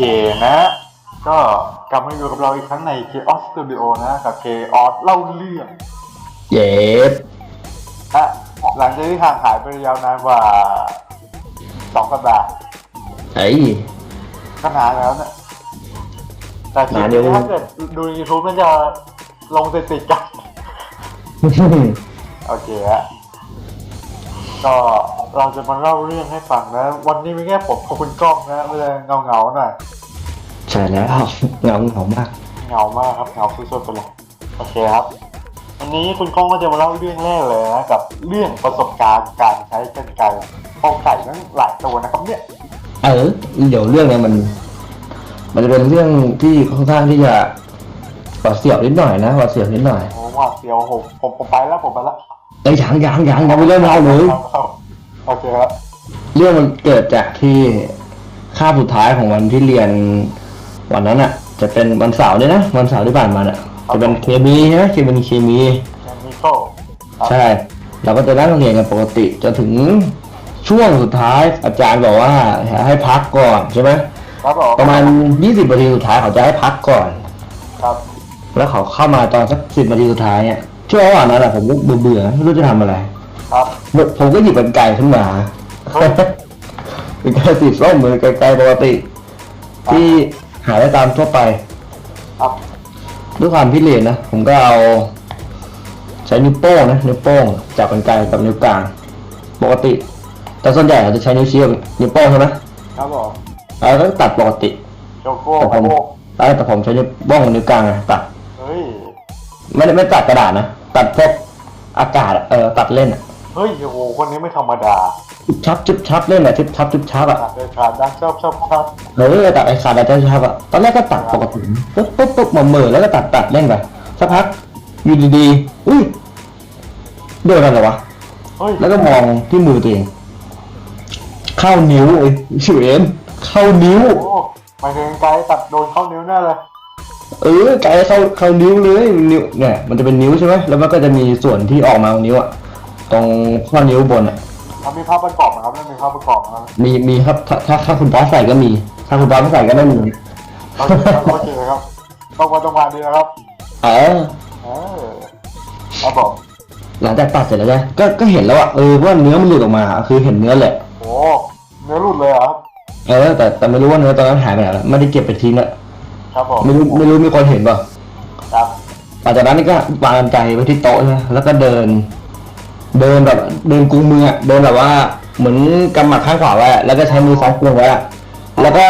เคนะก็กลับมาอยู่กับเราอีกครั้งใน Chaos Studio นะกับ Chaos เล่าเรื่องเย็บฮะหลังจากที่ห่างหายไปยาวนานกว่าสองสัปดาห์ไอ้ก็นานแล้วเนี่ยแต่คลิปนานเดี๋นี้ยวถ้าเกิดดูใน YouTube มันจะลงติดติดๆกัน โอเคฮะก็เราจะมาเล่าเรื่องให้ฟังนะ วันนี้มีแค่ผมกับคุณก้องนะไม่เลยเงาเงาๆหน่อย ใช่แล้วเหงาเหงามากเหงามากครับเหงาสุดๆไปเลยโอเคครับวันนี้คุณก้องก็จะมาเล่าเรื่องแรกเลยนะกับเรื่องประสบการณ์การใช้กรรไกรปอกไก่ทั้งหลายตัวนะครับเนี่ยเออเดี๋ยวเรื่องเนี้ยมัน มันจะเป็นเรื่องที่ค่อนข้างที่จะหวาดเสียวนิดหน่อยนะหวาดเสียวนิดหน่อยโอ้ว่าเสียวผมผมผมไปแล้วผมไปแล้วไอ้ยยังยังยังยังไม่เริ่มเล่าเลยครับครับโอเคครับเรื่องมันเกิดจากที่คาบสุดท้ายของวันที่เรียน วันนั้นอะ จะเป็นวันเสาร์เนี่ยนะวันเสาร์ที่ผ่านมาเนี่ยจะเป็นเคมีใช่ไหมเคมีเคมีแอนนิโก้ครับใช่ เราก็จะนั่งเรียนกันปกติจนถึงช่วงสุดท้ายอาจารย์บอกว่าให้พักก่อนใช่ไหมครับผมประมาณ20นาทีสุดท้ายเขาจะให้พักก่อนครับ แล้วเขาเข้ามาตอนสักสิบนาทีสุดท้ายเนี่ยช่วงระหว่างนั้นแหละผมก็เบื่อๆไม่รู้จะทำอะไร ครับ ผมก็หยิบกันไกลขึ้นมาเฮ้ยเป็นไกลสีส้มเหมือนไกลๆปกติ ที่ หาได้ตามทั่วไปครับด้วยความพิเรนนะ ผมก็เอา ใช้นิ้วโป้งนะนิ้วโป้งจับกันไกลกับนิ้วกลาง ปกติ แต่ส่วนใหญ่เราจะใช้นิ้วชี้กับนิ้วโป้งใช่ไหมครับผมแล้วก็ตัดปกติโจโก้แต่ผมโก้แล้วแต่ผมใช้นิ้วโป้งกับนิ้วกลางอะตัดเฮ้ยไม่ได้ไม่ตัดกระดาษนะ ตัดพวกอากาศอะเออตัดเล่นอะเฮ้ยโอ้โหคนนี้ไม่ธรรมดาจุบชับจุบชับเล่นอะจุบชับจุบชับอะขาดเลยขาดดังชอบชอบชอบเออตัดไอ้ขาดอะไรจุบชับอะตอนแรกก็ตัดปกติปุ๊บปุ๊บปุ๊บมาเหม่อแล้วก็ตัดตัดเล่นไปสักพักอยู่ดีๆอุ้ยโดนอะไรวะเฮ้ยแล้วก็มองที่มือตัวเองเข้านิ้วไอ้ชิวเอ็นเข้านิ้ว โอ้หมายถึงไกด์ตัดโดนเข้านิ้วแน่เลยเออไกลเข้าเข้านิ้วเลยนิ้วเนี่ยมันจะเป็นนิ้วใช่ไหมแล้วมันก็จะมีส่วนที่ออกมาของนิ้วอะ ตรงข้อนิ้วบนอะมันมีภาพประกอบนะครับมันมีภาพประกอบนะครับมีมีครับถ้าถ้าถ้าคุณบอสใส่ก็มี ถ้าคุณบอสไม่ใส่ก็ไม่มี โอเคครับโอเคครับต้องมาต้องมาดีนะครับเออ เออครับผมหลังจากตัดเสร็จแล้วใช่ไหมก็ก็เห็นแล้วอะเออว่าเนื้อมันหลุดออกมา คือเห็นเนื้อแหละ โอ้เนื้อหลุดเลยเหรอครับเออแต่แต่ไม่รู้ว่าเนื้อตอนนั้นหายไปไหนแล้วไม่ได้เก็บไปทิ้งอะครับผมไม่รู้ไม่รู้มีคนเห็นเปล่าครับ หลังจากนั้นก็วางกันไกลไว้ที่โต๊ะใช่ไหมแล้วก็เดิน เดินแบบเดินกุงมืออะเดินแบบว่าเหมือนกำหมัดข้างขวาไว้อะแล้วก็ใช้มือซ้ายกุงไว้อะแล้วก็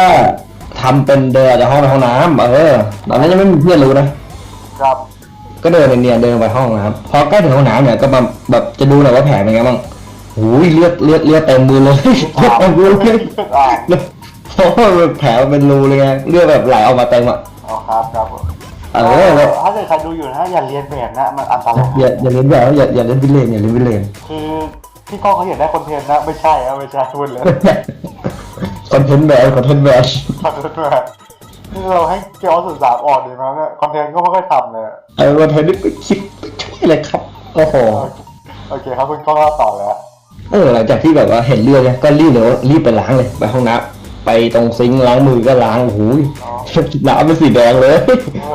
ทำเป็นเดินออกจากห้องไปห้องน้ำเออตอนนั้นยังไม่มีเพื่อนรู้นะ ครับ ก็เดินเนียนๆเดินไปห้องน้ำพอใกล้ถึงห้องน้ำเนี่ยก็มาแบบจะดูหน่อยว่าแผลเป็นไงบ้างหูยเลือดเลือดเลือดเต็มมือเลยเลือดเต็มมือเลยอ่าเพราะว่าแผลมันเป็นรูเลยไงเลือดแบบไหลออกมาเต็มอะอ๋อครับครับผม เออแล้วถ้าเกิดใครดูอยู่นะอย่าเรียนแบบนะมันอันตรายอย่าอย่าเล่นแบบอย่าอย่าเล่นวิเลนอย่าเล่นวิเลนคือพี่ก้องเขาเห็นได้คอนเทนต์นะไม่ใช่ครับไม่ใช่พูดเลยคอนเทนต์แบบคอนเทนต์แบบขอโทษด้วยนี่เราให้เกียวสื่อสารอ่อนดีมั้งเนี่ยคอนเทนต์ก็ไม่ค่อยทำเลยไอ้คอนเทนต์นี่ก็คิดไม่ช่วยเลยครับโอ้โหโอเคครับคุณก้องเล่าต่อแล้วเออหลังจากที่แบบว่าเห็นเลือดเนี่ยก็รีบเลยรีบไปล้างเลยไปห้องน้ำ ไปตรงซิงค์ล้างมือก็ล้างโอ้โหน้ำเป็นสีแดงเลย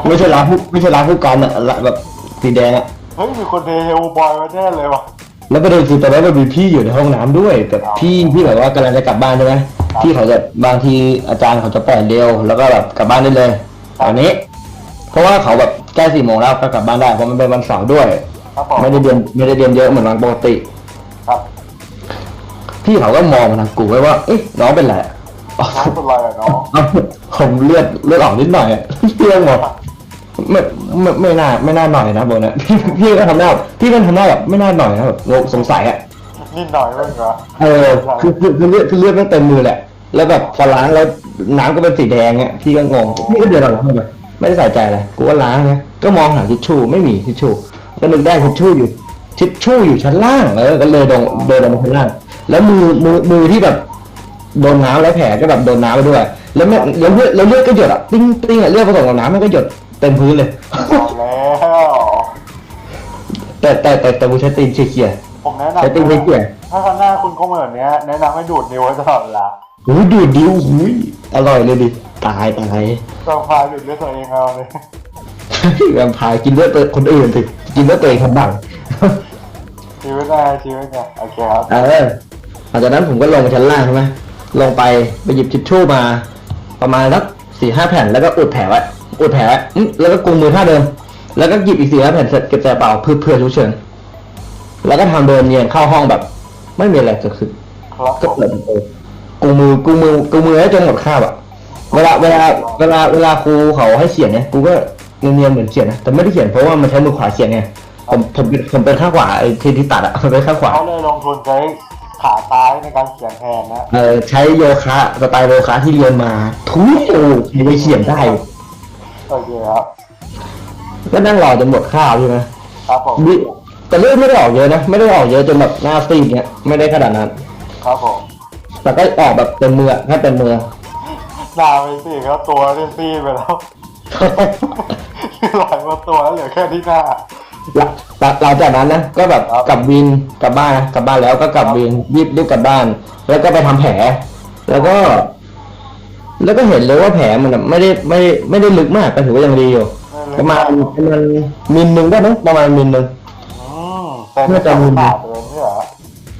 ไม่ใช่ล้างผู้ไม่ใช่ล้างผู้กองอะละแบบสีแดงอะเฮ้ยมีคนเทเฮลบอยมาแน่เลยว่ะ แล้วประเด็นคือตอนนั้นมันมีพี่อยู่ในห้องน้ำด้วยแต่พี่ที่แบบว่ากำลังจะกลับบ้านใช่ไหมพี่เขาจะบางทีอาจารย์เขาจะปล่อยเร็วแล้วก็แบบกลับบ้านได้เลยตอนนี้ เพราะว่าเขาแบบใกล้สี่โมงแล้วก็กลับบ้านได้เพราะมันเป็นวันเสาร์ด้วย ครับผมไม่ได้เรียนไม่ได้เรียนเยอะเหมือนวันปกติ ครับ พี่เขาก็มองมาทางกูไว้ว่า เอ๊ะน้องเป็นไรอะ น้องเป็นไรอะน้องเอ้าผมเลือดเลือดออกนิดหน่อยอะพี่ก็บอกไม่ไม่ไม่น่าไม่น่าหน่อยนะโบนะพี่พี่ก็ทำหน้าพี่ก็ทำหน้าแบบไม่น่าหน่อยนะแบบงงสงสัยอะนิดหน่อยเองเหรอเออคือคือคือเลือดคือเลือดไม่เต็มมือแหละ แล้วแบบพอล้างแล้วน้ำก็เป็นสีแดงอะพี่ก็งงพี่ก็เดินออกมาทำไมไม่ได้ใส่ใจอะไรกูก็ล้างนะก็มองหาทิชชู่ไม่มีทิชชู่ก็นึกได้ทิชชู่อยู่ทิชชู่อยู่ชั้นล่างเออก็เลยเดินเดินลงมาชั้นล่าง แล้วมือมือมือที่แบบ โดนน้ำแล้วแผลก็แบบโดนน้ำไปด้วย แล้วไม่แล้วเลือดแล้วเลือดก็หยดอะติ้งติ้งอะเลือดผสมกับน้ำมันก็หยดเต็มพื้นเลยเอาแล้วแต่แต่แต่แต่กูใช้ตีนเขี่ยผมแนะๆนำใช้ตีนเขี่ยถ้าครั้งหน้าคุณก้องมาแบบเนี้ยแนะนำให้ดูดนิ้วไว้ตลอดเวลาๆหูยดูดดิ้วหูยอร่อยเลยดิตายตายต้องพาหยุดเลือดตัวเองเอาเลยแวมไพร์กินเลือดตัวคนอื่นสิกินเลือดตัวเองทำบัง ชีวิตได้ชีวิตไงโอเคครับ เออหลังจากนั้นผมก็ลงไปชั้นล่างใช่ไหม ลงไปไปหยิบทิชชู่มา ประมาณสักสี่ห้าแผ่นแล้วก็อุดแผลไว้อุดแผลไว้แล้วก็กุมมือท่าเดิม แล้วก็หยิบอีกสี่ห้าแผ่นเสร็จเก็บใส่กระเป๋าเพื่อเพื่อฉุกเฉินแล้วก็ทำเดินเนียนเข้าห้องแบบ ไม่มีอะไรเกิดขึ้นก็เปิดประตูกูมือกูมือกูมือให้จนหมดคาบอะเวลาเวลาเวลาเวลาครูเขาให้เขียนเนี่ยกูก็เนียนเหมือนเขียนนะแต่ไม่ได้เขียนเพราะว่ามันใช้มือขวาเขียนไงผมผมผมเป็นข้างขวาไอ้ที่ที่ตัดอะเป็นข้างขวาเขาเลยลงทุนใช้ ขาซ้ายในการเขียนแทนนะเออใช้โยคะสไตล์โยคะที่เรียนมา ทุยโอ้ใครไปเขียนได้ โอเคครับก็นั่งรอจนหมดข้าวใช่ไหมครับผมนี่แต่เลือดไม่ได้ออกเยอะนะ ไม่ได้ออกเยอะจนแบบหน้าซีดเนี่ยไม่ได้ขนาดนั้น ครับผมแต่ก็ออกแบบเต็มมืออะแค่เต็มมือหน้าไปสิครับตัวเล่นซีดไปแล้วหลายกว่าตัวแล้วเหลือแค่ที่หน้าห ลังหลังหลังจากนั้นนะก็แบบครับกลับวินกลับบ้านนะกลับบ้านแล้วก็กลับวินรีบรีบกลับบ้าน แล้วก็ไปทำแผล แล้วก็ แล้วก็เห็นเลยว่าแผลมันอะไม่ได้ไม่ไม่ได้ลึกมากแต่ถือว่ายังดีอยู่ประมาณประมาณมิลหนึ่งได้ไหมประมาณมิลหนึ่งอืมแต่ไม่จำขาดเลยเนี่ยเหรอ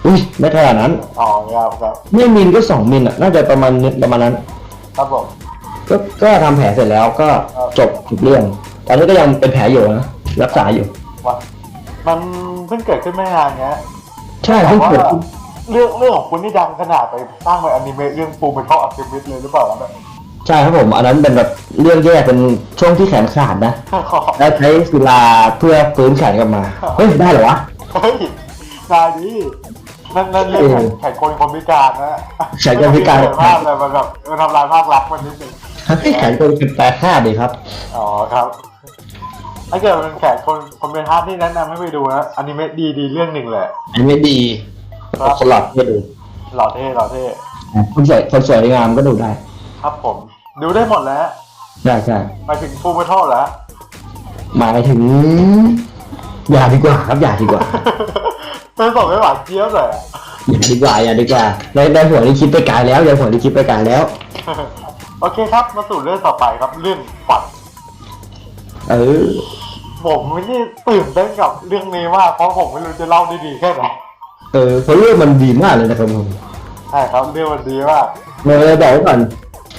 อุ้ยไม่ขนาดนั้นอ๋อครับครับไม่มิลก็สองมิลอะน่าจะประมาณนี้ประมาณนั้น ครับผมก็ก็ทำแผลเสร็จแล้วก็ครับจบทุกเรื่อง ตอนนี้ก็ยังเป็นแผลอยู่นะรักษาอยู่ ว่ามันเพิ่งเกิดขึ้นไม่นานเนี้ยใช่แต่เพิ่งว่าเกิดขึ้นเรื่องเรื่องของคุณนี่ดังขนาดไปสร้างเป็นอนิเมะเรื่องปูเป็นท่ออัลเคมิสเลยหรือเปล่าครับใช่ครับผม อันนั้นเป็นแบบเรื่องแยกเป็นช่วงที่แขนขาดนะแล้วใช้ศิลาเพื่อฟื้นแขนกลับมา เฮ้ย ได้เหรอวะ เฮ้ยนายดีนั่นนั่นเรื่องเออแข่งคนคนพิการนะแขนคนพิการเห็นภาพเลยมันแบบมันทำลายภาพลักษณ์มันนิดนึงให้แขนคนเป็นแปดห้าดีครับ อ๋อครับ ถ้าเกิดเป็นแข่งคนคนเป็นฮาร์ดที่แนะนำให้ไปดูนะอนิเมะดีดีเรื่องหนึ่งเลยอันนี้ไม่ดีครับ คนหลอดไม่ดูหล่อเท่หล่อเท่คนสวยคนสวยงามก็ดูได้ ครับผม ดูได้หมดแล้วใช่ใช่หมายถึงฟูเมทัลแล้ว หมายถึง อย่าดีกว่าครับอย่าดีกว่า เป็นสองไม่หวานเจี๊ยบเลยอะ อย่าดีกว่าอย่าดีกว่าในในหัวนี่คิดไปไกลแล้วในหัวนี่คิดไปไกลแล้ว โอเคครับ มาสู่เรื่องต่อไปครับเรื่องฝัน เออ ผมนี่ตื่นเต้นกับเรื่องนี้มากเพราะผมไม่รู้จะเล่าได้ดีแค่ไหนเออเพราะเรื่องมันดีมากเลยนะครับผมใช่ครับเรื่องมันดีมากเราเลยบอกไว้ก่อน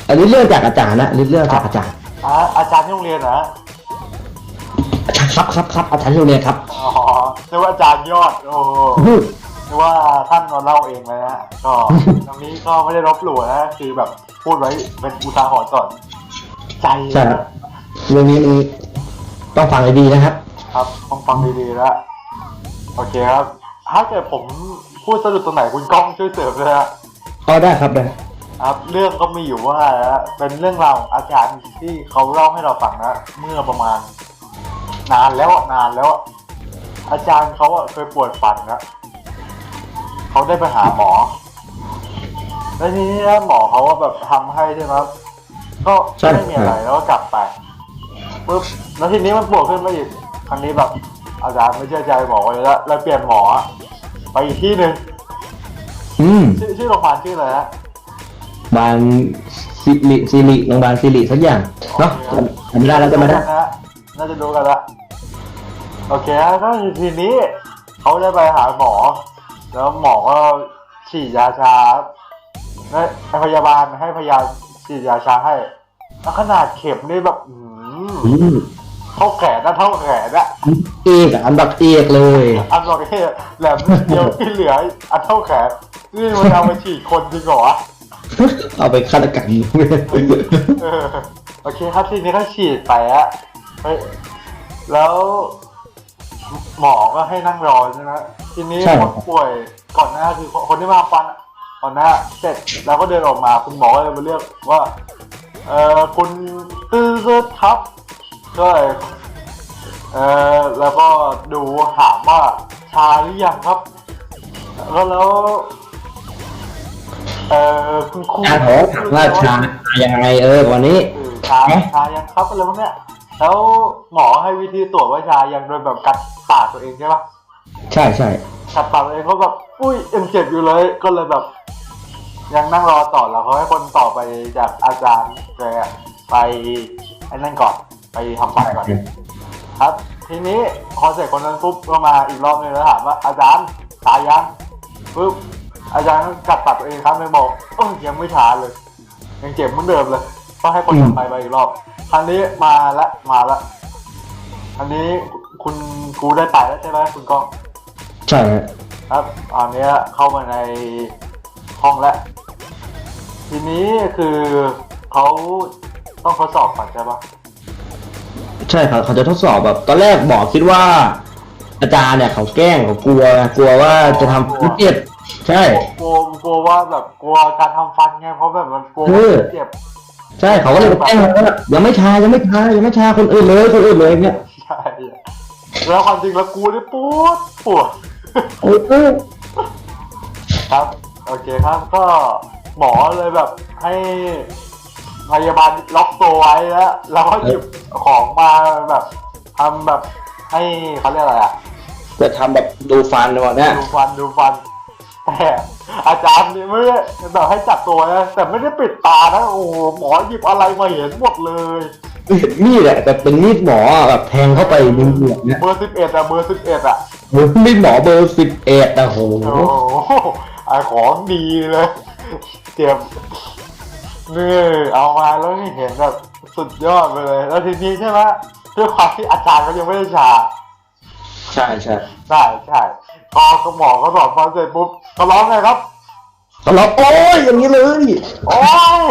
อันนี้เรื่องจากอาจารย์นะอันนี้เรื่องจากอาจารย์อ่าอาจารย์ที่โรงเรียนนะครับครับครับอาจารย์ที่โรงเรียนครับอ๋อเรียกว่าอาจารย์ยอดโอ้โหเรียกว่าท่านมาเล่าเองเลยนะก็ตรงนี้ก็ไม่ได้ลบหลู่นะคือแบบพูดไว้เป็นอุทาหรณ์ก่อนใจใช่ครับเรื่องนี้มัน ต้องฟังให้ดีนะครับ ครับต้องฟังดีๆแล้วโอเคครับ ถ้าเกิดผมพูดสะดุดตรงไหนคุณก้องช่วยเสริมเลยนะอ๋อได้ครับได้ครับเรื่องก็มีอยู่ว่านะเป็นเรื่องราวของอาจารย์ที่เขาเล่าให้เราฟังนะเมื่อประมาณ นานแล้วอะนานแล้วอะอาจารย์เขาอะเคยปวดฟันนะเขาได้ไปหาหมอ แล้วทีนี้นะหมอเขาว่าแบบทำให้ใช่ไหมครับก็ไม่มีอะไรแล้วก็กลับไป ปุ๊บแล้วทีนี้มันปวดขึ้นมาอีกครั้งนี้แบบอาจารย์ไม่เชื่อใจหมอเลยแล้วแล้วเปลี่ยนหมอ ไปอีกที่หนึ่งอืมชื่อชื่อโรงพยาบาลชื่ออะไรฮะบานสิริสิริโรงพยาบาลสิริสักอย่างเนาะจำไม่ได้แล้วจำไม่ได้นะน่าจะดูกันละโอเคฮะก็ทีนี้เขาได้ไปหาหมอ แล้วหมอก็ฉีดยาชาให้พยาบาลให้พยาฉีดยาชาให้แล้วขนาดเข็มนี่แบบอื้ออืหือม เท่าแขนนะเท่าแขนอะเอกอะอันดับเอกเลยอันบอกแค่แหลมนิดเดียวที่เหลืออันเท่าแขนนี่มันเอาไปฉีดคนจริงเหรอวะเอาไปฆาตกรรมเออโอเคครับทีนี้ก็ฉีดไปอะเฮ้ยแล้วหมอก็ให้นั่งรอใช่ไหมทีนี้ใช่คนป่วยก่อนหน้าคือคนที่มาฟันอะก่อนหน้าเสร็จแล้วก็เดินออกมาคุณหมอก็เลยมาเรียกว่า เออคุณตื้อเสื้อทับ ก็เลยเออแล้วก็ดูถามว่าชาหรือยังครับ แล้วแล้วเออคุณครูอาขอถามว่าชายังไงเออวันนี้เออชาชายังครับอะไรพวกเนี้ยแล้วหมอให้วิธีตรวจว่าชายังโดยแบบกัดปากตัวเองใช่ปะใช่ใช่กัดปากตัวเองเขาแบบอุ้ยยังเจ็บอยู่เลยก็เลยแบบเอยังนั่งรอต่อแล้วเขาให้คนต่อไปจากอาจารย์แกไปไอ้นั่นก่อน ไปทำฟันก่อนครับ ทีนี้พอเสร็จคนนั้นปุ๊บก็มาอีกรอบนึงแล้วถามว่าอาจารย์ตายยังปุ๊บอาจารย์ก็กัดตัดตัวเองครับไม่บอกเอ้ยยังไม่ช้าเลย ยังเจ็บเหมือนเดิมเลยต้องให้คนต่อไปไปอีกรอบครั้งนี้มาละมาละอันนี้คุณครูได้ไปแล้วใช่ไหมคุณก้องใช่ฮะครับตอนเนี้ยเข้ามาในห้องแล้วทีนี้คือเขาต้องทดสอบก่อนใช่ปะ ใช่ครับเขาจะทดสอบแบบตอนแรกบอกคิดว่า อาจารย์เนี่ยเขาแกล้งเขากลัวกลัวว่าจะทำเขาเจ็บใช่ กลัวกลัวว่าแบบกลัวการทำฟันไงเพราะแบบมันกลัวเออว่าจะเจ็บใช่เขาก็เลยแกล้งว่ายังไม่ชายังไม่ชายังไม่ชาคนอื่นเลยคนอื่นเลยเนี่ยใช่แล้วความจริงแล้วกูนี่ปวดปวดเออเออครับ โอเคครับก็หมอเลยแบบให้ พยาบาลล็อกตัวไว้แล้วแล้วก็หยิบของมาแบบทำแบบให้เขาเรียกอะไรอะจะทำแบบดูฟันวะเนี่ยดูฟันดูฟันแต่อาจารย์นี่ไม่ได้แบบให้จับตัวนะแต่ไม่ได้ปิดตานะโอ้โหหมอหยิบอะไรมาเห็นหมดเลยมีดแหละแต่เป็นมีดหมอแบบแทงเข้าไปในเหงือกเนี่ยเบอร์สิบเอ็ดอะเบอร์สิบเอ็ดอะมีดหมอเบอร์สิบเอ็ดอะโหโอ้โหไอของดีเลยเจ็บ นี่เอามาแล้วให้เห็นแบบสุดยอดไปเลย แล้วทีนี้ใช่ไหมด้วยความที่อาจารย์ก็ยังไม่ได้ชาใช่ใช่ใช่ใช่พอหมอเขาสอนฟันเสร็จปุ๊บเขาร้องไงครับเขาร้องโอ้ยอย่างนี้เลยโอ้ย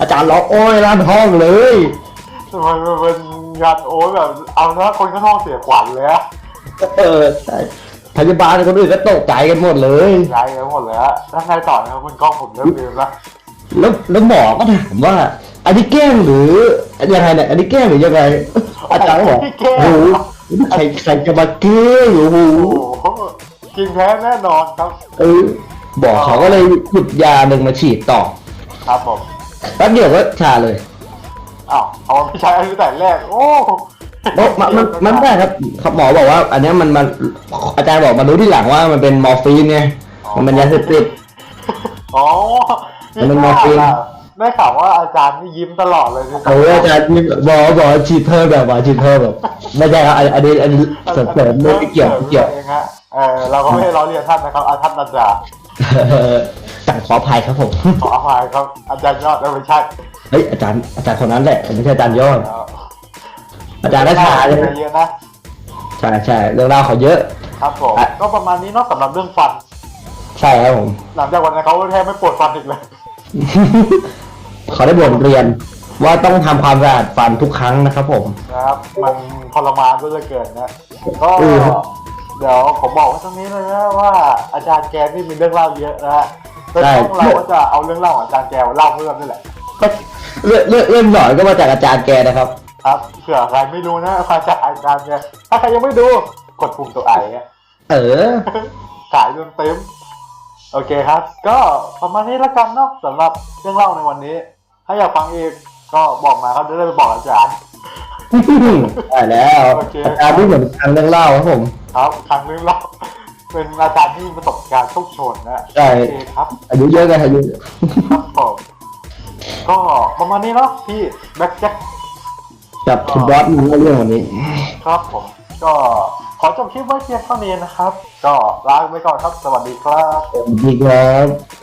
อาจารย์ร้องโอ้ยร้านห้องเลยทำไมมันเป็นงานโอ้ยแบบ เอาซะคนข้างนอกเสียขวัญเลยอะเออใช่ พยาบาลคนอื่นก็ตกใจกันหมดเลย ย้ายกันหมดเลยอะแล้วไงต่อนะครับคุณกล้องผมเริ่มลืมละแล้วแล้วหมอก็ถามว่า อันนี้แกล้งหรือยังไงเนี่ยอันนี้แกล้งหรือยังไงอาจารย์ก็บอกโอ้โหใครใครจะมาแกล้งโอ้โหโอ้โหกินแพ้แน่นอนครับ เออบอกเขาก็เลยหยิบยาหนึ่งมาฉีดต่อครับผมแป๊บเดียวก็ชาเลยอ้าวเอาไม่ใช้อันนี้แต่แรก โอ้ โอ้มันมันมันไม่ได้ครับครับหมอบอกว่า อันเนี้ยมันมันอาจารย์บอกมารู้ที่หลังว่ามันเป็นมอร์ฟีนไงมันเป็นยาเสพติด อ๋อมันเป็นมอร์ฟีน ได้ข่าวว่าอาจารย์นี่ยิ้มตลอดเลยนี่โอ้ยอาจารย์บอกบอกว่าฉีดเพิ่มแบบว่าฉีดเพิ่มแบบไม่ใช่ครับอันอันนี้อันนี้เสริมเสริมไม่เกี่ยวไม่เกี่ยวเองฮะเออเราก็ไม่ได้ล้อเลียนท่านนะครับอาท่านอาจารย์เออสั่งขออภัยครับผม ขออภัยครับอาจารย์ยอดเออไม่ใช่เฮ้ยอาจารย์อาจารย์คนนั้นแหละ ไม่ใช่อาจารย์ยอดแล้ว อาจารย์นัชชาใช่ไหมเยอะนะใช่ใช่เรื่องราวเขาเยอะ ครับผมอะ ก็ประมาณนี้เนอกสำหรับเรื่องฟัน ใช่ครับผม หลังจากวันนั้นเขาแทบไม่ปวดฟันอีกเลยเขาได้บทเรียนว่าต้องทำความสะอาดฟันทุกครั้งนะครับผม นะครับ มันทรมานเหลือเกินนะก็อืม เดี๋ยวผมบอกไว้ตรงนี้เลยนะว่าอาจารย์แกนี่มีเรื่องเล่าเยอะนะฮะโดยใช่ช่องเราก็จะเอาเรื่องเล่าของอาจารย์แกมาเล่าเพิ่มนี่แหละ ก็เรื่องเรื่องเรื่องหน่อยก็มาจากอาจารย์แกนะครับ ครับเผื่อใครไม่รู้นะมาจากอาจารย์แกถ้าใครยังไม่ดูกดปุ่มตัวไอ้อะเออขายจนเต็ม โอเคครับ ก็ประมาณนี้ละกันเนาะสำหรับเรื่องเล่าในวันนี้ ถ้าอยากฟังอีกก็บอกมาครับจะได้ไปบอกอาจารย์ได้แล้วโอเคอาจารย์ที่เหมือนกันเรื่องเล่าครับผม ครับครั้งนึงเราเป็นอาจารย์ที่มีประสบการณ์โชคโชนนะใช่โอเคครับ อายุเยอะกันอายุเยอะครับผมก็ประมาณนี้เนาะพี่แบ็คแจ็ค จับคุณบอสมึงเรื่องวันนี้ ครับผม ก็ขอจบคลิปไว้เพียงเท่านี้นะครับ ก็ลาไปก่อนครับ สวัสดีครับ สวัสดีครับ